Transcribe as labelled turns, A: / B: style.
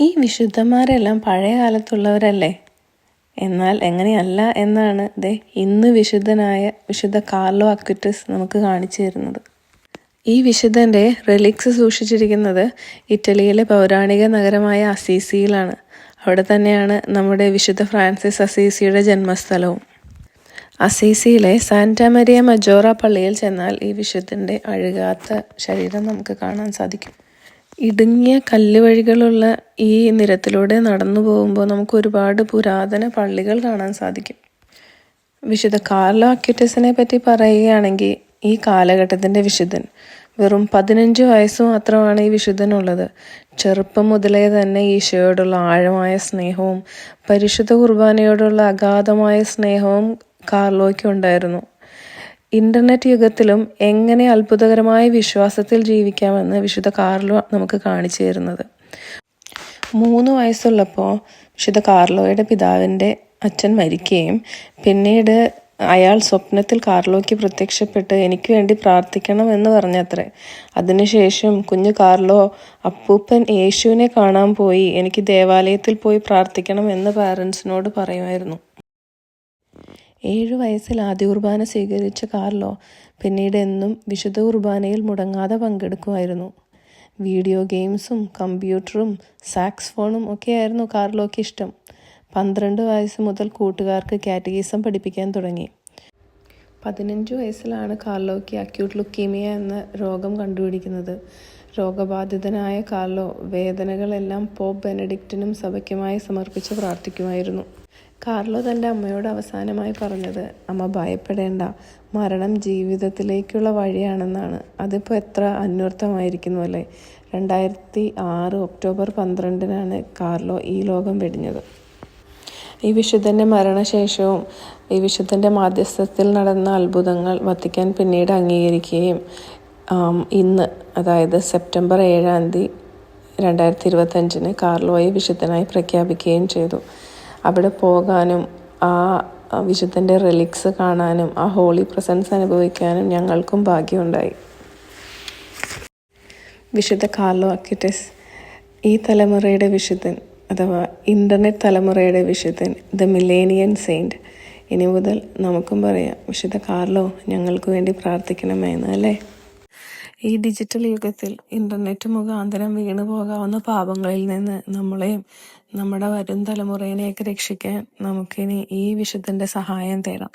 A: ഈ വിശുദ്ധന്മാരെല്ലാം പഴയ കാലത്തുള്ളവരല്ലേ? എന്നാൽ എങ്ങനെയല്ല എന്നാണ് ദേ ഇന്ന് വിശുദ്ധനായ വിശുദ്ധ കാർലോ അക്വിറ്റസ് നമുക്ക് കാണിച്ചു തരുന്നത്. ഈ വിശുദ്ധന്റെ റെലിക്സ് സൂക്ഷിച്ചിരിക്കുന്നത് ഇറ്റലിയിലെ പൗരാണിക നഗരമായ അസീസിയിലാണ്. അവിടെ തന്നെയാണ് നമ്മുടെ വിശുദ്ധ ഫ്രാൻസിസ് അസീസിയുടെ ജന്മസ്ഥലവും. അസീസിയിലെ സാന്റ മരിയ മജോറ പള്ളിയിൽ ചെന്നാൽ ഈ വിശുദ്ധന്റെ അഴുകാത്ത ശരീരം നമുക്ക് കാണാൻ സാധിക്കും. ഇടുങ്ങിയ കല്ലുവഴികളുള്ള ഈ നിരത്തിലൂടെ നടന്നു പോകുമ്പോൾ നമുക്ക് ഒരുപാട് പുരാതന പള്ളികൾ കാണാൻ സാധിക്കും. വിശുദ്ധ കാർലോ അക്യൂറ്റസിനെ പറ്റി പറയുകയാണെങ്കിൽ ഈ കാലഘട്ടത്തിന്റെ വിശുദ്ധൻ വെറും പതിനഞ്ച് വയസ്സ് മാത്രമാണ് ഈ വിശുദ്ധനുള്ളത്. ചെറുപ്പം മുതലേ തന്നെ ഈശോയോടുള്ള ആഴമായ സ്നേഹവും പരിശുദ്ധ കുർബാനയോടുള്ള അഗാധമായ സ്നേഹവും കാർലോയ്ക്ക് ഉണ്ടായിരുന്നു. ഇന്റർനെറ്റ് യുഗത്തിലും എങ്ങനെ അത്ഭുതകരമായ വിശ്വാസത്തിൽ ജീവിക്കാമെന്ന് വിശുദ്ധ കാർലോ നമുക്ക് കാണിച്ചു തരുന്നത്. മൂന്ന് വയസ്സുള്ളപ്പോൾ വിശുദ്ധ കാർലോയുടെ പിതാവിന്റെ അച്ഛൻ മരിക്കുകയും പിന്നീട് അയാൾ സ്വപ്നത്തിൽ കാർലോയ്ക്ക് പ്രത്യക്ഷപ്പെട്ട് എനിക്ക് വേണ്ടി പ്രാർത്ഥിക്കണം എന്ന് പറഞ്ഞത്രേ. അതിനുശേഷം കുഞ്ഞു കാർലോ അപ്പൂപ്പൻ യേശുവിനെ കാണാൻ പോയി എനിക്ക് ദേവാലയത്തിൽ പോയി പ്രാർത്ഥിക്കണം എന്ന് പാരൻസിനോട് പറയുമായിരുന്നു. ഏഴു വയസ്സിൽ ആദ്യ കുർബാന സ്വീകരിച്ച കാർലോ പിന്നീട് എന്നും വിശുദ്ധ കുർബാനയിൽ മുടങ്ങാതെ പങ്കെടുക്കുമായിരുന്നു. വീഡിയോ ഗെയിംസും കമ്പ്യൂട്ടറും സാക്സ് ഫോണും ഒക്കെയായിരുന്നു കാർലോയ്ക്ക് ഇഷ്ടം. പന്ത്രണ്ട് വയസ്സ് മുതൽ കൂട്ടുകാർക്ക് കാറ്റഗീസം പഠിപ്പിക്കാൻ തുടങ്ങി. പതിനഞ്ച് വയസ്സിലാണ് കാർലോയ്ക്ക് അക്യൂട്ട് ലുക്കീമിയ എന്ന രോഗം കണ്ടുപിടിക്കുന്നത്. രോഗബാധിതനായ കാർലോ വേദനകളെല്ലാം പോപ്പ് ബെനഡിക്റ്റിനും സഭയ്ക്കുമായി സമർപ്പിച്ച് പ്രാർത്ഥിക്കുമായിരുന്നു. കാർലോ തന്റെ അമ്മയോട് അവസാനമായി പറഞ്ഞത് അമ്മ ഭയപ്പെടേണ്ട. മരണം ജീവിതത്തിലേക്കുള്ള വഴിയാണെന്നാണ്. അതിപ്പോൾ എത്ര അന്വർത്ഥമായിരിക്കുന്നു അല്ലേ? രണ്ടായിരത്തി ആറ് ഒക്ടോബർ പന്ത്രണ്ടിനാണ് കാർലോ ഈ ലോകം വെടിഞ്ഞത്. ഈ വിശുദ്ധന്റെ മരണശേഷവും ഈ വിശുദ്ധന്റെ മാധ്യസ്ഥത്തിൽ നടന്ന അത്ഭുതങ്ങൾ വത്തിക്കാൻ പിന്നീട് അംഗീകരിക്കുകയും ഇന്ന് അതായത് സെപ്റ്റംബർ ഏഴാം തീയതി രണ്ടായിരത്തി ഇരുപത്തഞ്ചിന് കാർലോയെ വിശുദ്ധനായി പ്രഖ്യാപിക്കുകയും ചെയ്തു. അവിടെ പോകാനും ആ വിശുദ്ധന്റെ റിലിക്സ് കാണാനും ആ ഹോളി പ്രസൻസ് അനുഭവിക്കാനും ഞങ്ങൾക്കും ഭാഗ്യമുണ്ടായി. വിശുദ്ധ കാർലോ അക്യുറ്റസ് ഈ തലമുറയുടെ വിശുദ്ധൻ അഥവാ ഇന്റർനെറ്റ് തലമുറയുടെ വിശുദ്ധൻ ദ മിലേനിയൻ സെയിന്റ് ഇനി മുതൽ നമുക്കും പറയാം വിശുദ്ധ കാർലോ ഞങ്ങൾക്ക് വേണ്ടി പ്രാർത്ഥിക്കണമെന്ന് അല്ലേ? ഈ ഡിജിറ്റൽ യുഗത്തിൽ ഇന്റർനെറ്റ് മുഖാന്തരം വീണു പോകാവുന്ന പാപങ്ങളിൽ നിന്ന് നമ്മളെയും നമ്മുടെ വരും തലമുറയിനെയൊക്കെ രക്ഷിക്കാൻ നമുക്കിനി ഈ വിശുദ്ധന്റെ സഹായം തേടാം.